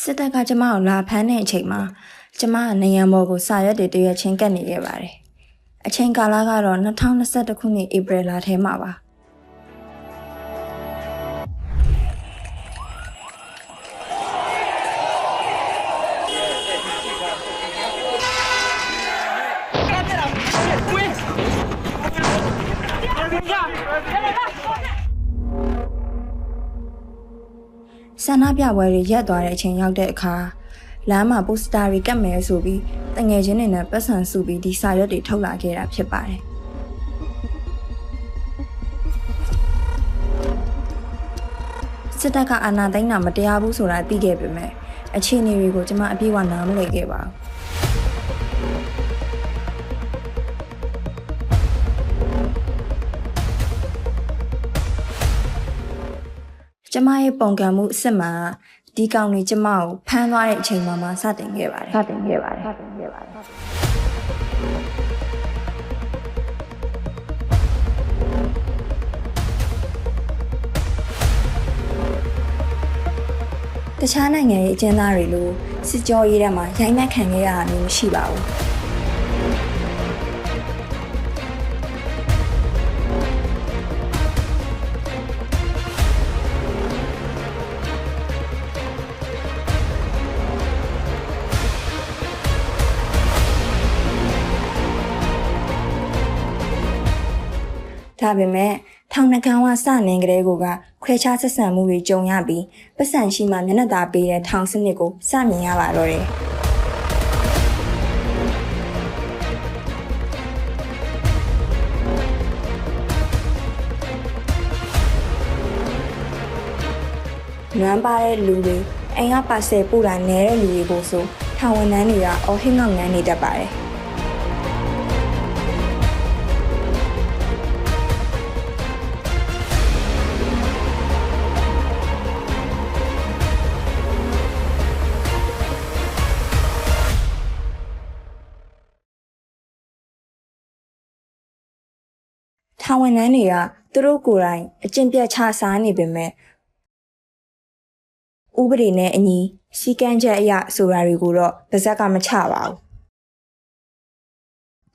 စစ်တပ်ကကျမကိုလာဖမ်းတဲ့အချိန်မှာကျမကနေရန်ဘော်ကိုစာရွက်တွေတရွက်ချင်းကပ်နေခဲ့ပါတယ်။အချိန်ကာလကတော့2021ခုနှစ်ဧပြီလထဲမှာပါ။ ဆန္ဒပြပွဲတွေရက်သွားတဲ့အချိန်ရောက်တဲ့အခါလမ်းမှာပိုစတာတွေကတ်မယ်ဆိုပြီးတငယ်ချင်းတွေနဲ့ပတ်စံစုပြီးဒီစာရွက်တွေထုတ်လာခဲ့တာဖြစ်ပါတယ်စစ်တပ်ကအာဏာသိမ်းတာမတရားဘူးဆိုတာသိခဲ့ပေမဲ့အခြေအနေတွေကိုကျွန်မအပြည့်အဝနားမလည်ခဲ့ပါဘူး ကျမရဲ့ပုံကံမှုအစ်စ်မှာဒီကောင်တွေကျမကိုဖမ်းသွားတဲ့အချိန်မှာမှစတင်ခဲ့ပါတယ်စတင်ခဲ့ပါတယ်စတင်ခဲ့ပါတယ်တခြားနိုင်ငံရဲ့အကျဉ်းသားတွေလိုစစ်ကြောရေးထဲမှာရိုက်နှက်ခံခဲ့ရတာမျိုးမရှိပါဘူး ဒါပေမဲ့ထောင်နှကောင်ကစနေကြတဲ့ကိုကခွဲခြားဆက်ဆံမှုတွေကြုံရပြီးပတ်စံရှိမှမျက်နှာသာပေးတဲ့ထောင်စနစ်ကိုစမြင်ရပါတော့တယ်နွမ်းပါတဲ့လူတွေအိမ်ကပါဆယ်ပို့တာနဲတဲ့လူတွေကိုဆိုထောင်ဝန်ထမ်းတွေကအော်ဟစ်ငေါငန်းနေတတ်ပါတယ် ထောင်ဝန်ထမ်းတွေကသူတို့ကိုယ်တိုင်အကျင့်ပြတ်ချစားနေပေမဲ့ဥပဒေနဲ့အညီစီကံချက်အရဆိုတာတွေကိုတော့ပါဇက်ကမချပါဘူး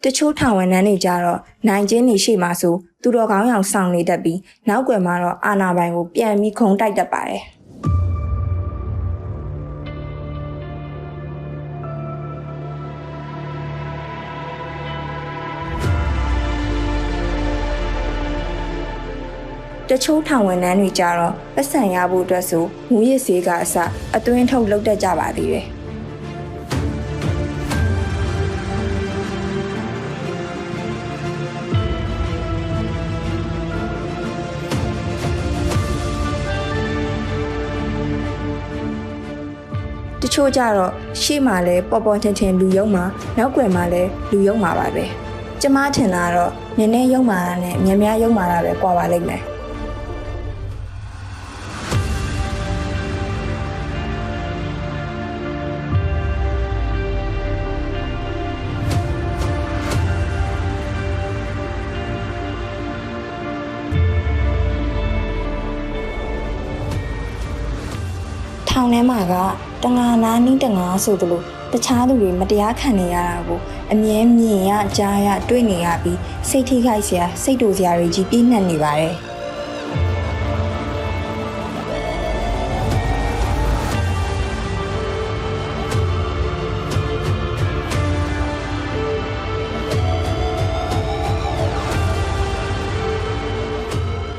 တချို့ထောင်ဝန်ထမ်းတွေကြတော့နိုင်ချင်းနေရှိမှဆိုသူတော်ကောင်းအောင်ဆောင်နေတတ်ပြီးနောက်ွယ်မှာတော့အာနာပိုင်ကိုပြန်ပြီးခုံတိုက်တတ်ပါတယ် တချို့ထောင်ဝန်ထမ်းတွေကြတော့ပတ်စံရဖို့အတွက်ဆိုငူရစ်စေးကအစအသွင်းထုတ်လုပ်တတ်ကြပါသေးတယ်တချို့ကြတော့ရှေ့မှာလဲပေါ်ပေါ်ထင်ထင်လူယုံမှာနောက်ွယ်မှာလဲလူယုံမှာပါပဲကျမထင်တာကတော့နည်းနည်းယုံမာတာနဲ့များများယုံမာတာပဲကွာပါလိမ့်မယ် ထောင်ထဲမှာကတငါနာနီးတငါဆိုသလိုတခြားသူတွေမတရားခံနေရတာကိုအမြဲမြင်ရကြားရတွေ့နေရပြီးစိတ်ထိခိုက်စရာစိတ်တူစရာတွေကြီးပြည့်နှက်နေပါတယ်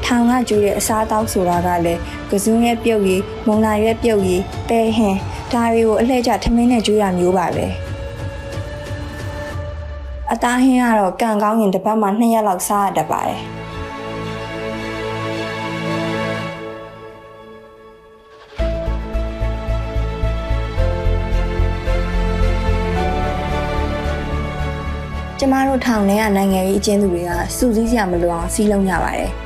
ထောင်ကကျွေးတဲ့အစားအသောက်ဆိုတာကလည်း ကစုံရဲ့ပြုတ်ရည်မုံလာရဲ့ပြုတ်ရည်တဲဟင်ဒါတွေကိုအလှည့်ကျထမင်းနဲ့ကျွေးတာမျိုးပါပဲအသားဟင်းကတော့ကံကောင်းရင်တစ်ပတ်မှ2ရက်လောက်စားရတတ်ပါတယ်ကျမတို့ထောင်ထဲကနိုင်ငံရေးအကျဉ်းသူတွေကစူးစီးစရာမလိုအောင်စီးလုံးကြပါတယ်။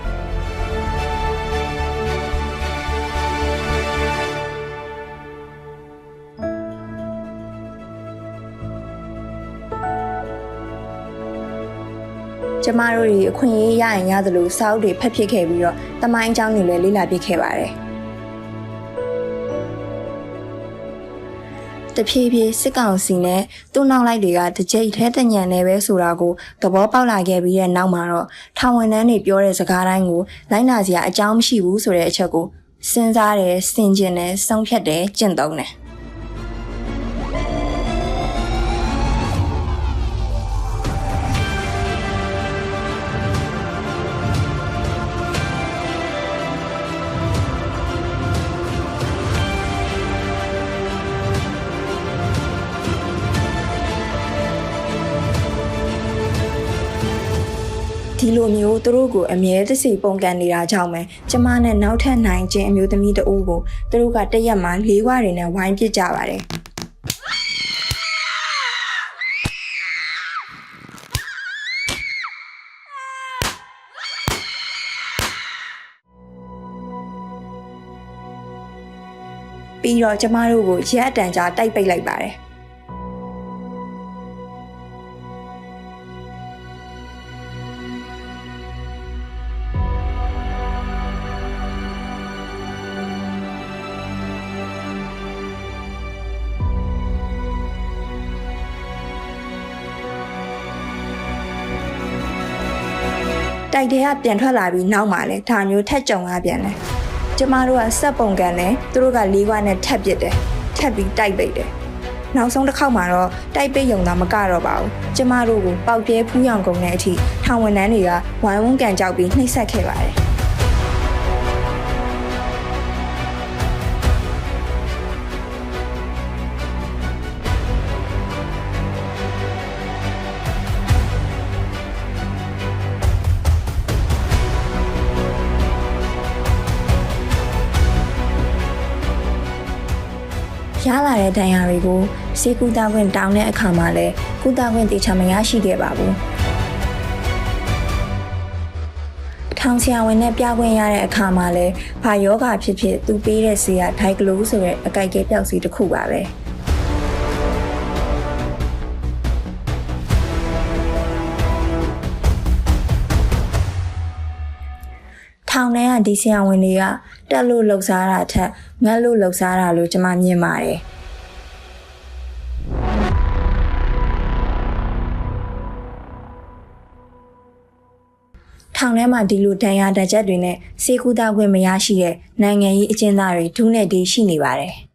ကျကျမတို့တွေအခွင့်အရေးရရင်ရသလိုစာအုပ်တွေဖတ်ဖြစ်ခဲ့ပြီးတော့တမိုင်းအကြောင်းတွေလည်းလေ့လာပြခဲ့ပါတယ်တဖြည်းဖြည်းစစ်ကောင်စီနဲ့သူ့နောက်လိုက်တွေကတကြိတ်ထဲတညံနေပဲဆိုတာကိုသဘောပေါက်လာခဲ့ပြီးတဲ့နောက်မှာတော့ထောင်ဝန်ထမ်းတွေပြောတဲ့စကားတိုင်းကိုလိုက်နာစရာအကြောင်းမရှိဘူးဆိုတဲ့အချက်ကိုစဉ်းစားတယ်စင်ကျင်တယ်စောင့်ဖြတ်တယ်ကျင့်သုံးတယ် ဒီလိုမျိုးသူတို့ကိုအမြဲတစေပုံကန်နေတာကြောင့်ပဲကျမနဲ့နောက်ထပ်နိုင်ခြင်းအမျိုးသမီးတအူးကိုသူတို့ကတရက်မှလေးခွာတွေနဲ့ဝိုင်းပစ်ကြပါတယ်ပြီးတော့ကျမတို့ကိုရက်အတန်ကြာတိုက်ပိတ်လိုက်ပါတယ် တိုက်တဲ့ကပြန်ထွက်လာပြီးနောက်မှလည်းဒါမျိုးထက်ကြုံရပြန်တယ်ကျမတို့ကစက်ပုံကန်တယ်သူတို့ကလေးခွားနဲ့ထက်ပစ်တယ်ထက်ပြီးတိုက်ပိတ်တယ်နောက်ဆုံးတစ်ခေါက်မှာတော့တိုက်ပိတ်ရုံသာမကတော့ပါဘူးကျမတို့ကိုပေါက်ပြဲဖူးရောင်ကုန်တဲ့အထိထောင်ဝန်ထမ်းတွေကဝိုင်းဝန်းကန်ကြောက်ပြီးနှိပ်စက်ခဲ့ပါတယ် ရလာတဲ့ဒဏ်ရာတွေကိုစေကူတာခွင့်တောင်းတဲ့အခါမှာလည်းကုသခွင့်တေချာမရရှိခဲ့ပါဘူးထောင်ဆရာဝန်နဲ့ပြခွင့်ရတဲ့အခါမှာလည်းဘာယောဂဖြစ်ဖြစ်သူပေးတဲ့ဆေးကဒိုက်ကလိုဆိုတဲ့အကြိုက်ကဲပြောက်စီတစ်ခုပါပဲထောင်ထဲကဒီဆရာဝန်တွေက တက်လို့လှုပ်ရှားတာထက်ငတ်လို့လှုပ်ရှားတာလို့ကျွန်မမြင်ပါတယ်ထောင်ထဲမှာဒီလိုဒဏ်ရာဒဏ်ချက်တွေနဲ့စေကူတာခွင့်မရရှိတဲ့နိုင်ငံရေးအကျဉ်းသားတွေဒုနဲ့ဒီရှိနေပါတယ်။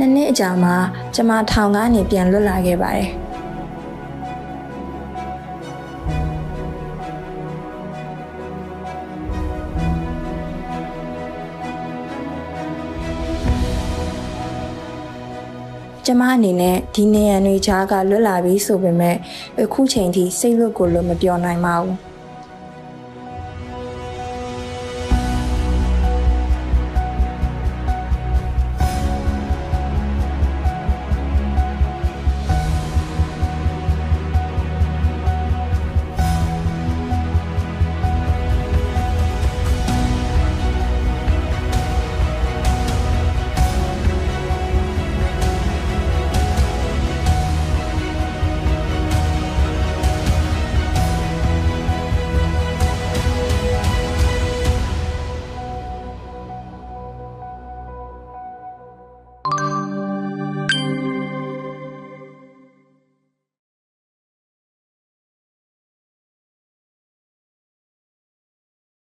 နှစ်နှစ်အကြာမှာကျမထောင်ကနေပြန်လွတ်လာခဲ့ပါတယ်ကျမအနေနဲ့ဒီနေရန်တွေကြားကလွတ်လာပြီဆိုပေမဲ့အခုချိန်ထိစိတ်လွတ်ကိုလို့မပြောနိုင်ပါဘူး